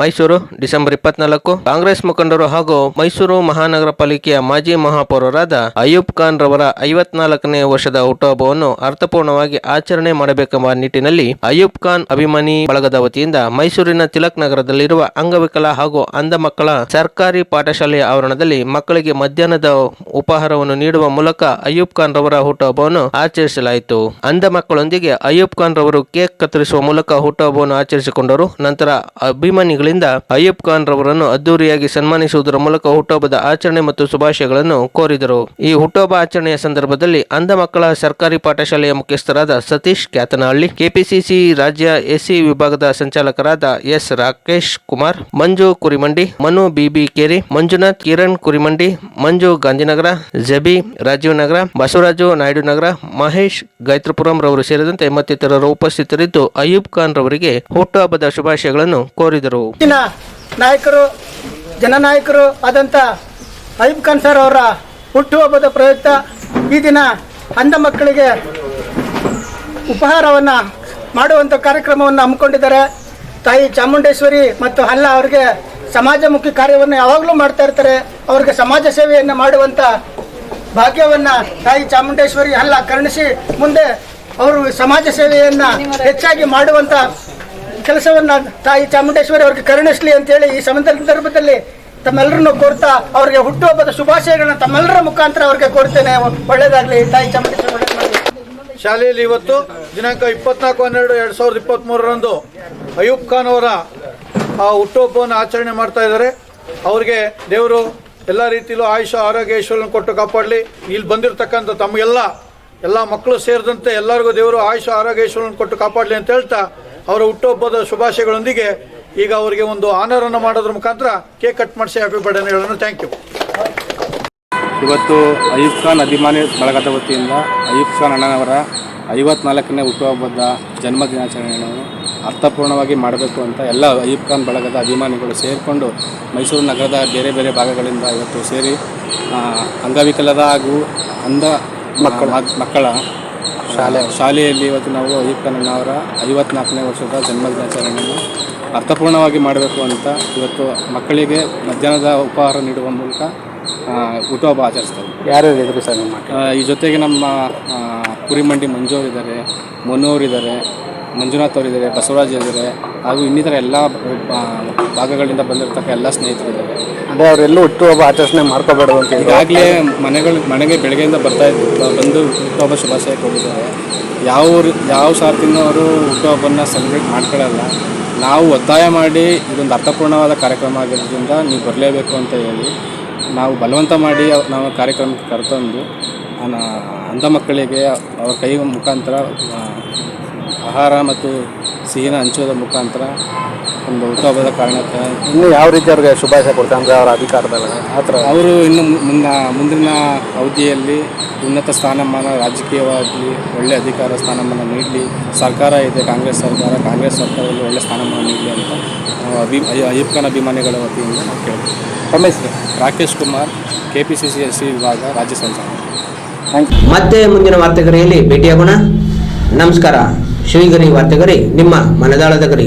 Mysuru, December ಇಪ್ಪತ್ನಾಲ್ಕು. ಕಾಂಗ್ರೆಸ್ ಮುಖಂಡರು ಹಾಗೂ ಮೈಸೂರು ಮಹಾನಗರ ಪಾಲಿಕೆಯ ಮಾಜಿ ಮಹಾಪೌರರಾದ ಅಯೂಬ್ ಖಾನ್ ರವರ ಐವತ್ನಾಲ್ಕನೇ ವರ್ಷದ ಹುಟ್ಟುಹಬ್ಬವನ್ನು ಅರ್ಥಪೂರ್ಣವಾಗಿ ಆಚರಣೆ ಮಾಡಬೇಕೆಂಬ ನಿಟ್ಟಿನಲ್ಲಿ ಅಯೂಬ್ ಖಾನ್ ಅಭಿಮಾನಿ ಬಳಗದ ವತಿಯಿಂದ ಮೈಸೂರಿನ ತಿಲಕ್ ನಗರದಲ್ಲಿರುವ ಅಂಗವಿಕಲ ಹಾಗೂ ಅಂಧ ಮಕ್ಕಳ ಸರ್ಕಾರಿ ಪಾಠಶಾಲೆಯ ಆವರಣದಲ್ಲಿ ಮಕ್ಕಳಿಗೆ ಮಧ್ಯಾಹ್ನದ ಉಪಹಾರವನ್ನು ನೀಡುವ ಮೂಲಕ ಅಯೂಬ್ ಖಾನ್ ರವರ ಹುಟ್ಟುಹಬ್ಬವನ್ನು ಆಚರಿಸಲಾಯಿತು. ಅಂಧ ಮಕ್ಕಳೊಂದಿಗೆ ಅಯೂಬ್ ಖಾನ್ ರವರು ಕೇಕ್ ಕತ್ತರಿಸುವ ಮೂಲಕ ಹುಟ್ಟುಹಬ್ಬವನ್ನು ಆಚರಿಸಿಕೊಂಡರು. ನಂತರ ಅಭಿಮಾನಿಗಳಿಂದ ಅಯೂಬ್ ಖಾನ್ ರವರನ್ನು ಅದ್ದೂರಿಯಾಗಿ ಸನ್ಮಾನಿಸುವುದರ ಮೂಲಕ ಹುಟ್ಟುಹಬ್ಬದ ಆಚರಣೆ ಮತ್ತು ಶುಭಾಶಯಗಳನ್ನು ಕೋರಿದರು. ಈ ಹುಟ್ಟುಹಬ್ಬ ಆಚರಣೆಯ ಸಂದರ್ಭದಲ್ಲಿ ಅಂಧ ಮಕ್ಕಳ ಸರ್ಕಾರಿ ಪಾಠಶಾಲೆಯ ಮುಖ್ಯಸ್ಥರಾದ ಸತೀಶ್ ಕ್ಯಾತನಹಳ್ಳಿ, ಕೆಪಿಸಿಸಿ ರಾಜ್ಯ ಎಸಿ ವಿಭಾಗದ ಸಂಚಾಲಕರಾದ ಎಸ್ ರಾಕೇಶ್ ಕುಮಾರ್, ಮಂಜು ಕುರಿಮಂಡಿ, ಮನು ಬಿಬಿ ಕೇರಿ, ಮಂಜುನಾಥ್ ಕಿರಣ್ ಕುರಿಮಂಡಿ, ಮಂಜು ಗಾಂಧಿನಗರ, ಜಬಿ ರಾಜೀವ್ ನಗರ, ಬಸವರಾಜು ನಾಯ್ಡು ನಗರ, ಮಹೇಶ್ ಗಾಯತ್ರಿಪುರಂ ರವರು ಸೇರಿದಂತೆ ಮತ್ತಿತರರು ಉಪಸ್ಥಿತರಿದ್ದು ಅಯೂಬ್ ಖಾನ್ ರವರಿಗೆ ಹುಟ್ಟುಹಬ್ಬದ ಶುಭಾಶಯಗಳನ್ನು ಕೋರಿದರು. ಇವತ್ತಿನ ನಾಯಕರು, ಜನನಾಯಕರು ಆದಂಥ ಅಯ್ಯಬ್ ಖಾನ್ ಅವರ ಹುಟ್ಟುಹಬ್ಬದ ಪ್ರಯುಕ್ತ ಈ ದಿನ ಅಂಧ ಮಕ್ಕಳಿಗೆ ಉಪಹಾರವನ್ನು ಮಾಡುವಂಥ ಕಾರ್ಯಕ್ರಮವನ್ನು ಹಮ್ಮಿಕೊಂಡಿದ್ದಾರೆ. ತಾಯಿ ಚಾಮುಂಡೇಶ್ವರಿ ಮತ್ತು ಹಲ್ಲ ಅವರಿಗೆ ಸಮಾಜಮುಖಿ ಕಾರ್ಯವನ್ನು ಯಾವಾಗಲೂ ಮಾಡ್ತಾ ಇರ್ತಾರೆ. ಅವರಿಗೆ ಸಮಾಜ ಸೇವೆಯನ್ನು ಮಾಡುವಂಥ ಭಾಗ್ಯವನ್ನು ತಾಯಿ ಚಾಮುಂಡೇಶ್ವರಿ ಹಲ್ಲ ಕರುಣಿಸಿ ಮುಂದೆ ಅವರು ಸಮಾಜ ಸೇವೆಯನ್ನು ಹೆಚ್ಚಾಗಿ ಮಾಡುವಂಥ ಕೆಲಸವನ್ನ ತಾಯಿ ಚಾಮುಂಡೇಶ್ವರಿ ಅವ್ರಿಗೆ ಕರುಣಿಸ್ಲಿ ಅಂತೇಳಿ ಈ ಸಂದರ್ಭದಲ್ಲಿ ತಮ್ಮೆಲ್ಲರನ್ನು ಕೋರ್ತಾ ಅವರಿಗೆ ಹುಟ್ಟುಹಬ್ಬದ ಶುಭಾಶಯಗಳನ್ನ ತಮ್ಮೆಲ್ಲರ ಮುಖಾಂತರ ಅವ್ರಿಗೆ ಕೋರ್ತೇನೆ ಒಳ್ಳೇದಾಗ್ಲಿ ತಾಯಿ ಚಾಮುಂಡೇಶ್ವರಿ. ಶಾಲೆಯಲ್ಲಿ ಇವತ್ತು ದಿನಾಂಕ ಇಪ್ಪತ್ನಾಲ್ಕು ಹನ್ನೆರಡು ಎರಡು ಸಾವಿರದ ಇಪ್ಪತ್ತ್ಮೂರರಂದು ಅಯೂಬ್ ಖಾನ್ ಅವರ ಆ ಹುಟ್ಟುಹಬ್ಬವನ್ನು ಆಚರಣೆ ಮಾಡ್ತಾ ಇದ್ದಾರೆ. ಅವರಿಗೆ ದೇವರು ಎಲ್ಲ ರೀತಿಯಲ್ಲೂ ಆಯುಷ, ಆರೋಗ್ಯ ಐಶ್ವರ್ಯ ಕೊಟ್ಟು ಕಾಪಾಡಲಿ. ಇಲ್ಲಿ ಬಂದಿರತಕ್ಕಂಥ ತಮಗೆಲ್ಲ, ಎಲ್ಲ ಮಕ್ಕಳು ಸೇರಿದಂತೆ ಎಲ್ಲರಿಗೂ ದೇವರು ಆಯುಷ, ಆರೋಗ್ಯ ಐಶ್ವರ್ಯ ಕೊಟ್ಟು ಕಾಪಾಡಲಿ ಅಂತ ಹೇಳ್ತಾ ಅವರ ಹುಟ್ಟುಹಬ್ಬದ ಶುಭಾಶಯಗಳೊಂದಿಗೆ ಈಗ ಅವರಿಗೆ ಒಂದು ಆನರನ್ನು ಮಾಡೋದ್ರ ಮುಖಾಂತರ ಕೇಕ್ ಕಟ್ ಮಾಡಿಸಿ ಹ್ಯಾಪಿ ಬರ್ಡೇ ಹೇಳೋಣ. ಥ್ಯಾಂಕ್ ಯು ಇವತ್ತು ಅಯೂಬ್ ಖಾನ್ ಅಭಿಮಾನಿ ಬಳಗದ ವತಿಯಿಂದ ಅಯೂಬ್ ಖಾನ್ ಅಣ್ಣನವರ ಐವತ್ನಾಲ್ಕನೇ ಹುಟ್ಟುಹಬ್ಬದ ಜನ್ಮ ದಿನಾಚರಣೆಯನ್ನು ಅರ್ಥಪೂರ್ಣವಾಗಿ ಮಾಡಬೇಕು ಅಂತ ಎಲ್ಲ ಅಯೂಬ್ ಖಾನ್ ಬಳಗದ ಅಭಿಮಾನಿಗಳು ಸೇರಿಕೊಂಡು ಮೈಸೂರು ನಗರದ ಬೇರೆ ಬೇರೆ ಭಾಗಗಳಿಂದ ಇವತ್ತು ಸೇರಿ ಅಂಗವಿಕಲದ ಹಾಗೂ ಅಂಧ ಮಕ್ಕಳ ಮಕ್ಕಳ ಶಾಲೆ. ಶಾಲೆಯಲ್ಲಿ ಇವತ್ತು ನಾವು ಖಾನ್ ಐವತ್ನಾಲ್ಕನೇ ವರ್ಷದ ಜನ್ಮದಿನಾಚರಣೆಯನ್ನು ಅರ್ಥಪೂರ್ಣವಾಗಿ ಮಾಡಬೇಕು ಅಂತ ಇವತ್ತು ಮಕ್ಕಳಿಗೆ ಮಧ್ಯಾಹ್ನದ ಉಪಹಾರ ನೀಡುವ ಮೂಲಕ ಹುಟ್ಟುಹಬ್ಬ ಆಚರಿಸ್ತಾರೆ. ಯಾರ್ಯಾರು ಇದ್ರು ಸರ್ ನಿಮ್ಮ ಈ ಜೊತೆಗೆ ನಮ್ಮ ಕುರಿಮಂಡಿ ಮಂಜು ಇದ್ದಾರೆ ಅವರಿದ್ದಾರೆ ಮಂಜುನಾಥ್ ಅವರಿದ್ದಾರೆ ಬಸವರಾಜ್ ಇದ್ದಾರೆ ಹಾಗೂ ಇನ್ನಿತರ ಎಲ್ಲ ಭಾಗಗಳಿಂದ ಬಂದಿರತಕ್ಕ ಎಲ್ಲ ಸ್ನೇಹಿತರಿದ್ದಾರೆ ಅದೇ ಅವರೆಲ್ಲೂ ಹುಟ್ಟುಹಬ್ಬ ಆಚರಣೆ ಮಾಡ್ಕೋಬೇಡ ಅಂತ ಈಗಾಗಲೇ ಮನೆಗಳು, ಮನೆಗೆ ಬೆಳಗ್ಗೆಯಿಂದ ಬರ್ತಾ ಇದ್ದು ಬ- ಬಂದು ಹುಟ್ಟುಹಬ್ಬ ಶುಭಾಶಯ ಕೊಟ್ಟಿದ್ದಾರೆ ಯಾವ ಯಾವ ಶಾತಿನೂ ಅವರು ಹುಟ್ಟುಹಬ್ಬನ ಸೆಲೆಬ್ರೇಟ್ ಮಾಡ್ಕೊಳ್ಳಲ್ಲ. ನಾವು ಒತ್ತಾಯ ಮಾಡಿ ಇದೊಂದು ಅರ್ಥಪೂರ್ಣವಾದ ಕಾರ್ಯಕ್ರಮ ಆಗಿರೋದ್ರಿಂದ ನೀವು ಬರಲೇಬೇಕು ಅಂತ ಹೇಳಿ ನಾವು ಬಲವಂತ ಮಾಡಿ ನಾವು ಕಾರ್ಯಕ್ರಮಕ್ಕೆ ಕರೆತಂದು ಅಂಧ ಮಕ್ಕಳಿಗೆ ಅವರ ಕೈ ಮುಖಾಂತರ ಆಹಾರ ಮತ್ತು ಸಿಹಿನ ಹಂಚೋದ ಮುಖಾಂತರ ಒಂದು ಹುಟ್ಟುಹಬ್ಬದ ಕಾರಣಕ್ಕೆ ಇನ್ನು ಯಾವ ರೀತಿ ಅವ್ರಿಗೆ ಶುಭಾಶಯ ಕೊಡ್ತಾರೆ? ಅಂದರೆ ಅವರ ಅಧಿಕಾರದಲ್ಲಿ ಆ ಥರ. ಅವರು ಇನ್ನು ಮುನ್ನ ಮುಂದಿನ ಅವಧಿಯಲ್ಲಿ ಉನ್ನತ ಸ್ಥಾನಮಾನ ರಾಜಕೀಯವಾಗಿ ಒಳ್ಳೆ ಅಧಿಕಾರ ಸ್ಥಾನಮಾನ ನೀಡಲಿ. ಸರ್ಕಾರ ಇದೆ ಕಾಂಗ್ರೆಸ್ ಸರ್ಕಾರ ಕಾಂಗ್ರೆಸ್ ಸರ್ಕಾರದಲ್ಲಿ ಒಳ್ಳೆ ಸ್ಥಾನಮಾನ ನೀಡಲಿ ಅಂತ ಅಭಿ ಖಾನ್ ಅಭಿಮಾನಿಗಳ ವತಿಯಿಂದ ನಾವು ಕೇಳ್ತೀವಿ. Ramesh Rakesh Kumar K P C C S C ವಿಭಾಗ ರಾಜ್ಯ ಸಂಚಾರ ಮತ್ತೆ ಮುಂದಿನ ವಾರ್ತೆಗರಿಯಲ್ಲಿ ಭೇಟಿಯಾಗೋಣ. ನಮಸ್ಕಾರ. ಶ್ರೀಗರಿ ವಾರ್ತೆಗರಿ ನಿಮ್ಮ ಮನದಾಳದ ಗರಿ.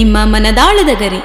ನಿಮ್ಮ ಮನದಾಳದ ಗರಿ.